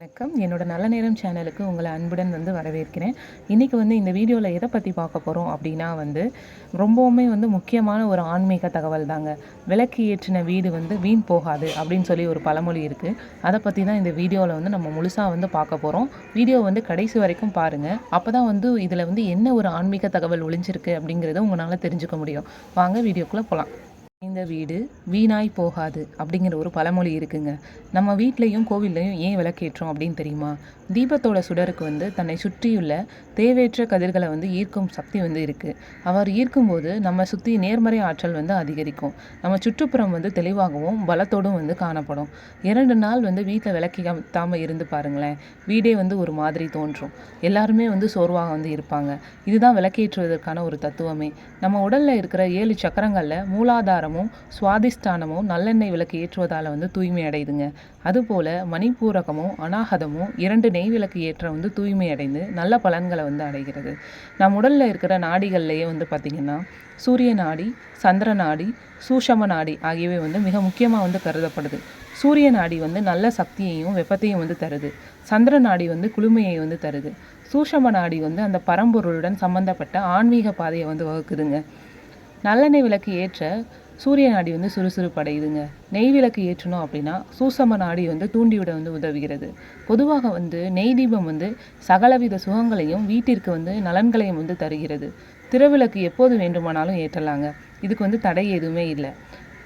வணக்கம். என்னோட நல்ல நேரம் சேனலுக்கு உங்களை அன்புடன் வந்து வரவேற்கிறேன். இன்றைக்கி வந்து இந்த வீடியோவில் எதை பற்றி பார்க்க போகிறோம் அப்படின்னா வந்து ரொம்பவுமே வந்து முக்கியமான ஒரு ஆன்மீக தகவல் தாங்க. விளக்கு ஏற்றின வீடு வந்து வீண் போகாது அப்படின்னு சொல்லி ஒரு பழமொழி இருக்குது அதை பற்றி தான் இந்த வீடியோவில் வந்து நம்ம முழுசாக வந்து பார்க்க போகிறோம் வீடியோ வந்து கடைசி வரைக்கும் பாருங்கள் அப்போ தான் வந்து இதில் வந்து என்ன ஒரு ஆன்மீக தகவல் ஒளிஞ்சிருக்கு அப்படிங்கிறத உங்களால் தெரிஞ்சுக்க முடியும். வாங்க வீடியோக்குள்ளே போகலாம் இந்த வீடு வீணாய் போகாது அப்படிங்கிற ஒரு பழமொழி இருக்குங்க. நம்ம வீட்லேயும் கோவில்லையும் ஏன் விளக்கேற்றோம் அப்படின்னு தெரியுமா? தீபத்தோட சுடருக்கு வந்து தன்னை சுற்றியுள்ள தேவையற்ற கதிர்களை வந்து ஈர்க்கும் சக்தி வந்து இருக்குது அவர் ஈர்க்கும்போது நம்ம சுற்றி நேர்மறை ஆற்றல் வந்து அதிகரிக்கும். நம்ம சுற்றுப்புறம் வந்து தெளிவாகவும் பலத்தோடும் வந்து காணப்படும். இரண்டு நாள் வந்து வீட்டில் விளக்கிக்காமல் இருந்து பாருங்களேன். வீடே வந்து ஒரு மாதிரி தோன்றும். எல்லாருமே வந்து சோர்வாக வந்து இருப்பாங்க. இதுதான் விளக்கேற்றுவதற்கான ஒரு தத்துவமே. நம்ம உடலில் இருக்கிற ஏழு சக்கரங்களில் மூலாதாரம் மூலாதாரமும் சுவாதிஷ்டானமும் நல்லெண்ணெய் விளக்கு ஏற்றுவதால் வந்து தூய்மை அடையுதுங்க. அதுபோல் மணிப்பூரகமும் அனாகதமும் இரண்டு நெய் விளக்கு ஏற்ற வந்து தூய்மை அடைந்து நல்ல பலன்களை வந்து அடைகிறது. நம் உடலில் இருக்கிற நாடிகள்லேயே வந்து பார்த்திங்கன்னா சூரிய நாடி சந்திர நாடி சூஷம நாடி ஆகியவை வந்து மிக முக்கியமாக வந்து கருதப்படுது. சூரிய நாடி வந்து நல்ல சக்தியையும் வெப்பத்தையும் வந்து தருது. சந்திர நாடி வந்து குளுமையை வந்து தருது. சூஷம நாடி வந்து அந்த பரம்பொருளுடன் சம்பந்தப்பட்ட ஆன்மீக பாதையை வந்து வகுக்குதுங்க. நல்லெண்ணெய் விளக்கு ஏற்ற சூரிய நாடி வந்து சுறுசுறுப்படையுதுங்க நெய் விளக்கு ஏற்றணும் அப்படின்னா சூசம நாடி வந்து தூண்டிவிட வந்து உதவுகிறது. பொதுவாக வந்து நெய் தீபம் வந்து சகலவித சுகங்களையும் வீட்டிற்கு வந்து நலன்களையும் வந்து தருகிறது. திருவிளக்கு எப்போது வேண்டுமானாலும் ஏற்றலாங்க. இதுக்கு வந்து தடை எதுவுமே இல்லை.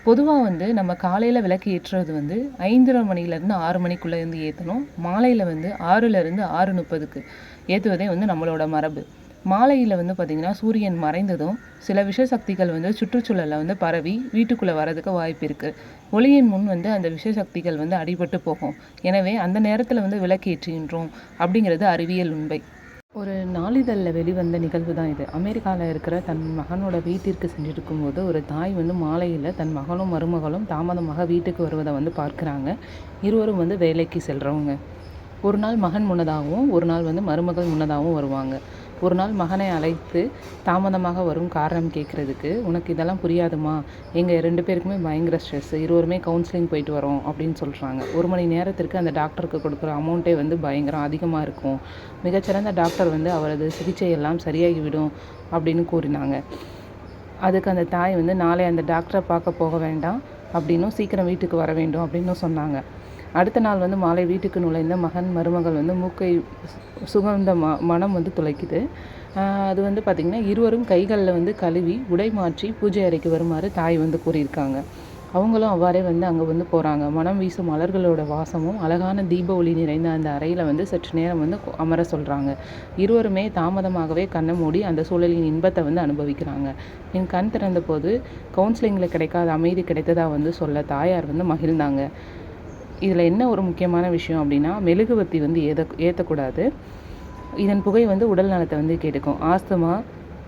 பொதுவாக வந்து நம்ம காலையில் விளக்கு ஏற்றுறது வந்து ஐந்தரை மணிலேருந்து ஆறு மணிக்குள்ளே இருந்து ஏற்றணும் மாலையில் வந்து ஆறுலேருந்து ஆறு முப்பதுக்கு ஏற்றுவதே வந்து நம்மளோட மரபு. மாலையில் வந்து பார்த்திங்கன்னா சூரியன் மறைந்ததும் சில விஷ சக்திகள் வந்து சுற்றுச்சூழலில் வந்து பரவி வீட்டுக்குள்ளே வரதுக்கு வாய்ப்பு இருக்குது ஒளியின் முன் வந்து அந்த விஷ சக்திகள் வந்து அடிபட்டு போகும். எனவே அந்த நேரத்தில் வந்து விளக்கேற்றுகின்றோம் அப்படிங்கிறது அறிவியல் உண்மை. ஒரு நாளிதழில் வெளிவந்த நிகழ்வு தான் இது. அமெரிக்காவில் இருக்கிற தன் மகனோட வீட்டிற்கு சென்றிருக்கும் போது ஒரு தாய் வந்து மாலையில் தன் மகனும் மருமகளும் தாமதமாக வீட்டுக்கு வருவதை வந்து பார்க்குறாங்க. இருவரும் வந்து வேலைக்கு செல்கிறவங்க ஒரு நாள் மகன் முன்னதாகவும் ஒரு நாள் வந்து மருமகள் முன்னதாகவும் வருவாங்க. ஒரு நாள் மகனை அழைத்து தாமதமாக வரும் காரணம் கேட்குறதுக்கு உனக்கு இதெல்லாம் புரியாதுமா? எங்கள் ரெண்டு பேருக்குமே பயங்கர ஸ்ட்ரெஸ் இருவருமே கவுன்சிலிங் போயிட்டு வரோம் அப்படின்னு சொல்கிறாங்க ஒரு மணி நேரத்திற்கு அந்த டாக்டருக்கு கொடுக்குற அமௌண்ட்டே வந்து பயங்கரம் அதிகமாக இருக்கும். மிகச்சிறந்த டாக்டர் வந்து அவரது சிகிச்சை எல்லாம் சரியாகிவிடும் அப்படின்னு கூறினாங்க. அதுக்கு அந்த தாய் வந்து நாளை அந்த டாக்டரை பார்க்க போக வேண்டாம். அப்படின்னும் சீக்கிரம் வீட்டுக்கு வர வேண்டும் அப்படின்னும் சொன்னாங்க. அடுத்த நாள் வந்து மாலை வீட்டுக்கு நுழைந்த மகன் மருமகள் வந்து மூக்கை சுகந்த ம மனம் வந்து துளைக்குது. அது வந்து பார்த்திங்கன்னா இருவரும் கைகளில் வந்து கழுவி உடை மாற்றி பூஜை அறைக்கு வருமாறு தாய் வந்து கூறியிருக்காங்க. அவங்களும் அவ்வாறே வந்து அங்கே வந்து போகிறாங்க மனம் வீசும் மலர்களோட வாசமும் அழகான தீப ஒளி நிறைந்த அந்த அறையில் வந்து சற்று நேரம் வந்து அமர சொல்கிறாங்க இருவருமே தாமதமாகவே கண்ணை மூடி அந்த சூழலின் இன்பத்தை வந்து அனுபவிக்கிறாங்க. என் கண் திறந்த போது கவுன்சிலிங்கில் கிடைக்காத அமைதி கிடைத்ததாக வந்து சொல்ல தாயார் வந்து மகிழ்ந்தாங்க. இதில் என்ன ஒரு முக்கியமான விஷயம் அப்படின்னா மெழுகுவர்த்தி வந்து ஏத ஏற்றக்கூடாது இதன் புகை வந்து உடல் நலத்தை வந்து கெடுக்கும். ஆஸ்துமா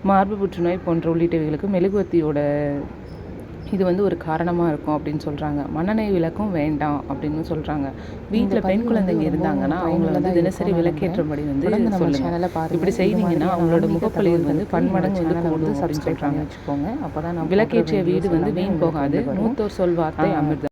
மார்பு புற்றுநோய் போன்ற உள்ளிட்டவைகளுக்கு மெழுகுவர்த்தியோட இது வந்து ஒரு காரணமாக இருக்கும் அப்படின்னு சொல்கிறாங்க மண்ணெண்ணெய் விளக்கும் வேண்டாம் அப்படின்னு சொல்கிறாங்க வீட்டில் பெண் குழந்தைங்க இருந்தாங்கன்னா அவங்கள வந்து தினசரி விளக்கேற்றபடி வந்து சொல்லுங்க. இப்படி செய்தீங்கன்னா அவங்களோட முகப்பொழிவு வந்து பன்மடங்கு வந்து கூடும் அப்படின்னு சொல்கிறாங்க விளக்கேற்றிய வீடு வந்து வீண் போகாது. மூத்தோர் சொல் வார்த்தை அமிர்தம்.